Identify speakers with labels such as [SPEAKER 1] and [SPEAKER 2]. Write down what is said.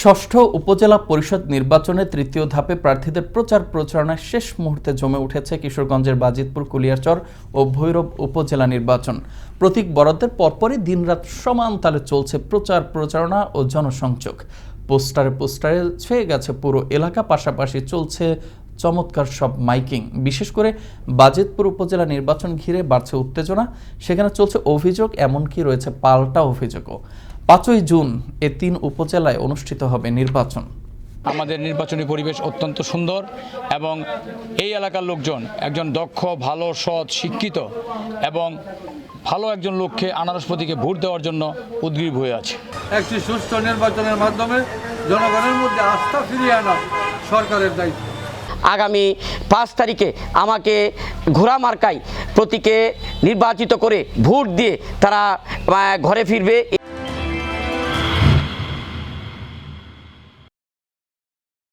[SPEAKER 1] ষষ্ঠ উপজেলা পরিষদ নির্বাচনে তৃতীয় ধাপে প্রার্থীদের প্রচার প্রচারণায় শেষ মুহূর্তে জমে উঠেছে কিশোরগঞ্জের বাজিতপুর, কুলিয়ারচর ও ভৈরব উপজেলা নির্বাচন। প্রতীক বরাদ্দের পরপরই দিনরাত সমান তালে চলছে প্রচার প্রচারণা ও জনসংযোগ। পোস্টারে পোস্টারে ছুঁয়ে গেছে পুরো এলাকা, পাশাপাশি চলছে চমৎকার সব মাইকিং। বিশেষ করে বাজেতপুর উপজেলা নির্বাচন ঘিরে বাড়ছে উত্তেজনা। সেখানে চলছে অভিযোগ, এমনকি রয়েছে পাল্টা অভিযোগও। পাঁচই জুন এ তিন উপজেলায় অনুষ্ঠিত হবে নির্বাচন।
[SPEAKER 2] আমাদের নির্বাচনী পরিবেশ অত্যন্ত সুন্দর এবং এই এলাকার লোকজন একজন দক্ষ ভালো সৎ শিক্ষিত এবং ভালো একজন লোককে আনারস প্রতীকে ভোট দেওয়ার জন্য উদ্গ্রীব হয়ে আছে।
[SPEAKER 3] একটি সুস্থ নির্বাচনের মাধ্যমে জনগণের মধ্যে আস্থা ফিরিয়ে আনা সরকারের দায়িত্ব।
[SPEAKER 4] আগামী পাঁচ তারিখে আমাকে ঘোড়া মার্কায় প্রতীকে নির্বাচিত করে ভোট দিয়ে তারা ঘরে ফিরবে।